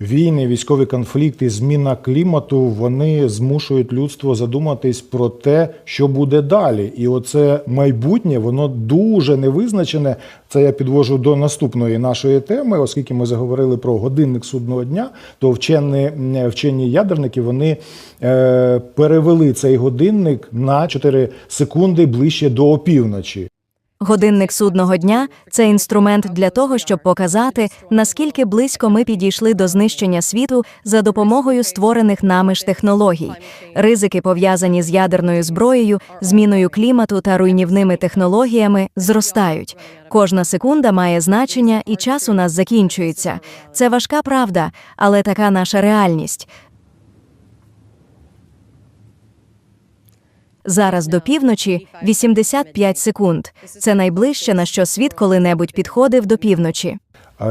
Війни, військові конфлікти, зміна клімату вони змушують людство задуматись про те, що буде далі. І оце майбутнє, воно дуже невизначене. Це я підвожу до наступної нашої теми, оскільки ми заговорили про годинник судного дня, то вчені, вчені ядерники вони е, перевели цей годинник на 4 секунди ближче до опівночі. Годинник судного дня це інструмент для того, щоб показати, наскільки близько ми підійшли до знищення світу за допомогою створених нами ж технологій. Ризики, пов'язані з ядерною зброєю, зміною клімату та руйнівними технологіями, зростають. Кожна секунда має значення, і час у нас закінчується. Це важка правда, але така наша реальність. Зараз до півночі 85 секунд. Це найближче, на що світ коли-небудь підходив до півночі.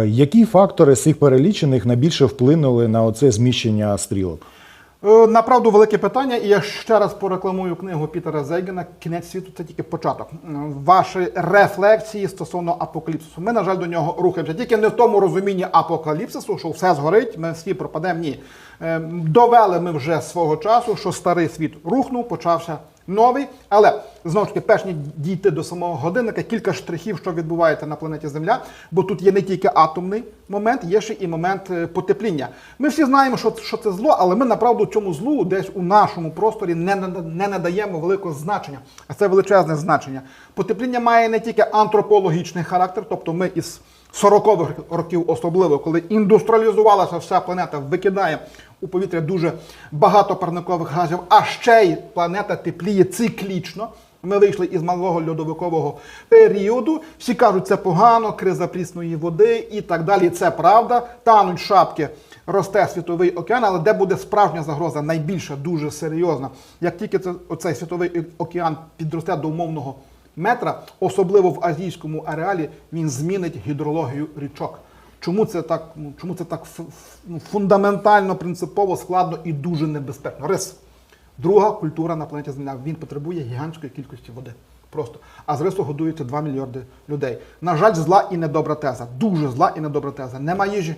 Які фактори з цих перелічених найбільше вплинули на оце зміщення стрілок? Е, Направду велике питання, і я ще раз порекламую книгу Пітера Зейгена Кінець світу це тільки початок. М, Ваші рефлексії стосовно апокаліпсису. Ми, на жаль, до нього рухаємося. Тільки не в тому розумінні апокаліпсису, що все згорить, ми всі пропадемо. Ні. Е, Довели ми вже свого часу, що старий світ рухнув, почався новий. Але знову ж таки, перш ніж дійти до самого годинника, кілька штрихів, що відбувається на планеті Земля, бо тут є не тільки атомний момент, є ще і момент е, потепління. Ми всі знаємо, що, що це зло, але ми направду цьому злу десь у нашому просторі не, не надаємо великого значення. А це величезне значення. Потепління має не тільки антропологічний характер, тобто ми із 40-х років особливо, коли індустріалізувалася вся планета, викидає у повітря дуже багато парникових газів, а ще й планета тепліє циклічно. Ми вийшли із малого льодовикового періоду. Всі кажуть, це погано, криза прісної води і так далі. Це правда. Тануть шапки, росте світовий океан, але де буде справжня загроза, найбільша, дуже серйозна. Як тільки це, оцей світовий океан підросте до умовного метра, особливо в азійському ареалі, він змінить гідрологію річок. Чому це так, ну, чому це так ну, фундаментально, принципово, складно і дуже небезпечно? Рис. Друга культура на планеті Земля. Він потребує гігантської кількості води. Просто. А з рису годується 2 мільярди людей. На жаль, зла і недобра теза. Дуже зла і недобра теза. Нема їжі,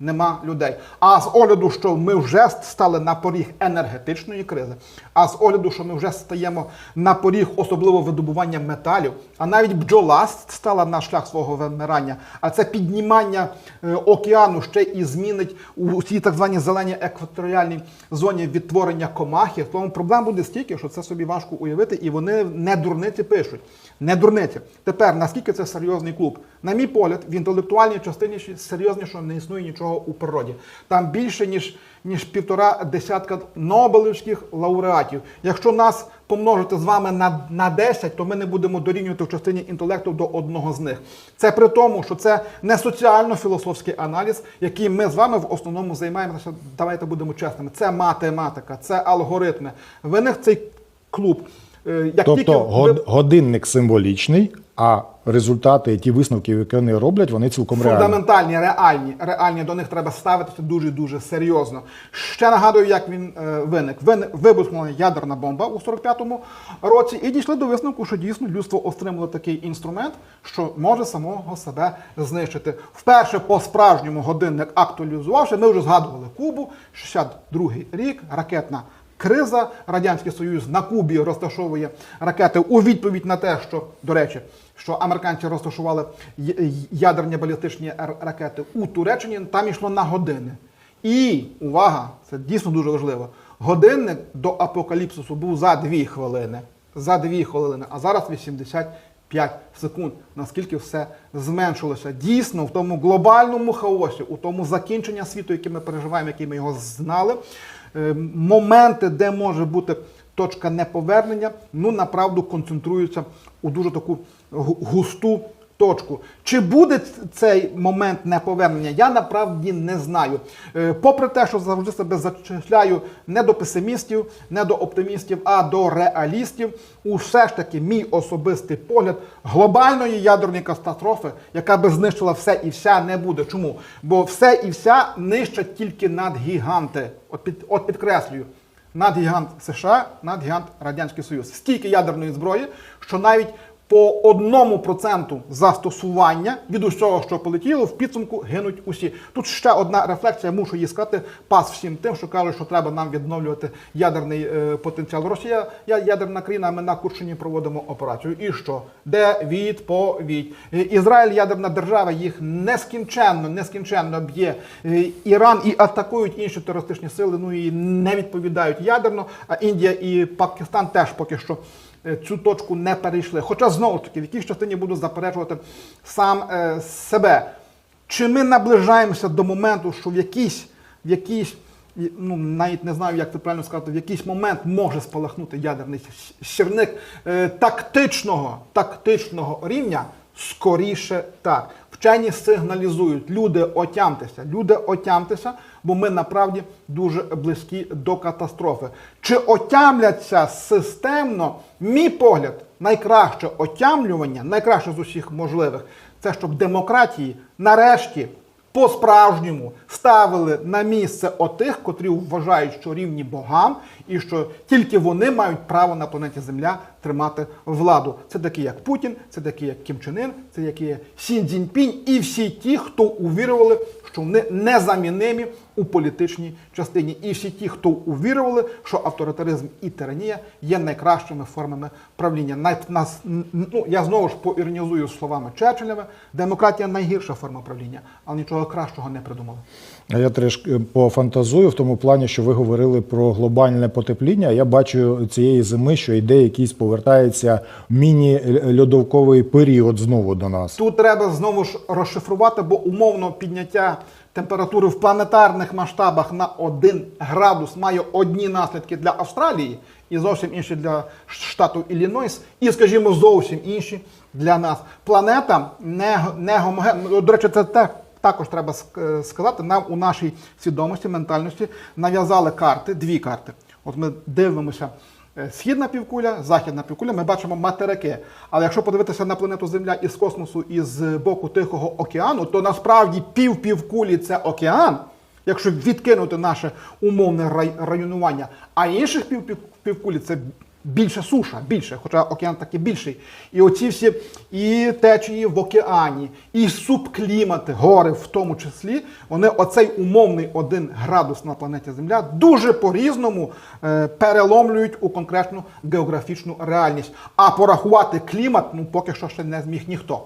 нема людей. А з огляду, що ми вже стали на поріг енергетичної кризи, а з огляду, що ми вже стаємо на поріг особливо видобування металів, а навіть бджола стала на шлях свого вимирання, а це піднімання е, океану ще і змінить у цій так званій зеленій екваторіальній зоні відтворення комахів. Тому проблем буде стільки, що це собі важко уявити, і вони не дурниці пишуть. Не дурниці. Тепер наскільки це серйозний клуб? На мій погляд, в інтелектуальній частині ще серйозніше не існує нічого у природі. Там більше ніж, ніж півтора десятка Нобелівських лауреатів. Якщо нас помножити з вами на, на 10, то ми не будемо дорівнювати в частині інтелекту до одного з них. Це при тому, що це не соціально-філософський аналіз, яким ми з вами в основному займаємося. Давайте будемо чесними. Це математика, це алгоритми. Виник цей клуб. Е, Як тільки Тобто год- годинник символічний, а результати, ті висновки, які вони роблять, вони цілком реальні. Фундаментальні, реальні, реальні до них треба ставитися дуже дуже серйозно. Ще нагадую, як він е, виник. Вин, вибухнула ядерна бомба у 45-му році, і дійшли до висновку, що дійсно людство отримало такий інструмент, що може самого себе знищити. Вперше по справжньому годинник актуалізувавши. Ми вже згадували Кубу, 62-й рік, ракетна. Криза Радянський Союз на Кубі розташовує ракети у відповідь на те, що до речі, що американці розташували ядерні балістичні ракети у Туреччині, там йшло на години. І увага, це дійсно дуже важливо. Годинник до апокаліпсису був за дві хвилини. За дві хвилини, а зараз 85 секунд. Наскільки все зменшилося? Дійсно, в тому глобальному хаосі, у тому закінчення світу, який ми переживаємо, який ми його знали, моменти, де може бути точка неповернення, ну направду концентруються у дуже таку гу- густу точку. Чи буде цей момент неповернення, я направді не знаю. Е, Попри те, що завжди себе зачисляю не до песимістів, не до оптимістів, а до реалістів, усе ж таки мій особистий погляд глобальної ядерної катастрофи, яка би знищила все і вся, не буде. Чому? Бо все і вся нищать тільки надгіганти. От, під, от підкреслюю. Надгігант США, надгігант Радянський Союз. Стільки ядерної зброї, що навіть по одному проценту застосування від усього, що полетіло, в підсумку гинуть усі. Тут ще одна рефлексія, мушу її сказати, пас всім тим, що кажуть, що треба нам відновлювати ядерний е, потенціал. Росія я ядерна країна, ми на Курщині проводимо операцію. І що? Де відповідь? Е, Ізраїль ядерна держава, їх нескінченно, нескінченно б'є Е, Іран і атакують інші терористичні сили. Ну і не відповідають ядерно. А Індія і Пакистан теж поки що цю точку не перейшли. Хоча знову ж таки, в якійсь частині буду заперечувати сам е, себе. Чи ми наближаємося до моменту, що в якийсь, в якийсь, ну навіть не знаю, як це правильно сказати, в якийсь момент може спалахнути ядерний сірник е, тактичного, тактичного рівня? Скоріше так. Вчені сигналізують, люди отямтеся, люди отямтеся, бо ми направді дуже близькі до катастрофи. Чи отямляться системно? Мій погляд, найкраще отямлювання, найкраще з усіх можливих, це щоб демократії нарешті по-справжньому ставили на місце отих, котрі вважають, що рівні богам, і що тільки вони мають право на планеті Земля тримати владу. Це такі, як Путін, це такі, як Кім Чен Ін, це такі, як Сін Цзіньпінь і всі ті, хто увірували, що вони незамінимі у політичній частині. І всі ті, хто увірували, що авторитаризм і тиранія є найкращими формами правління. Най, нас, ну, я знову ж поіронізую словами Черчиллями, демократія найгірша форма правління, але нічого кращого не придумали. А я трішки пофантазую в тому плані, що ви говорили про глобальне потепління. Я бачу цієї зими, що йде якийсь повертається міні-льодовковий період знову до нас. Тут треба знову ж розшифрувати, бо умовно підняття температури в планетарних масштабах на 1 градус має одні наслідки для Австралії і зовсім інші для штату Іллінойс, і, скажімо, зовсім інші для нас. Планета не, не гомогенна. Ну, До речі, це так. Також треба сказати, нам у нашій свідомості, ментальності нав'язали карти, дві карти. От ми дивимося е, східна півкуля, західна півкуля, ми бачимо материки. Але якщо подивитися на планету Земля із космосу і з боку Тихого океану, то насправді пів півкулі це океан, якщо відкинути наше умовне рай- районування, а інших пів це більше суша, більше, хоча океан таки більший. І оці всі і течії в океані, і субклімати, гори в тому числі, вони оцей умовний один градус на планеті Земля дуже по-різному е, переломлюють у конкретну географічну реальність. А порахувати клімат, ну поки що ще не зміг ніхто.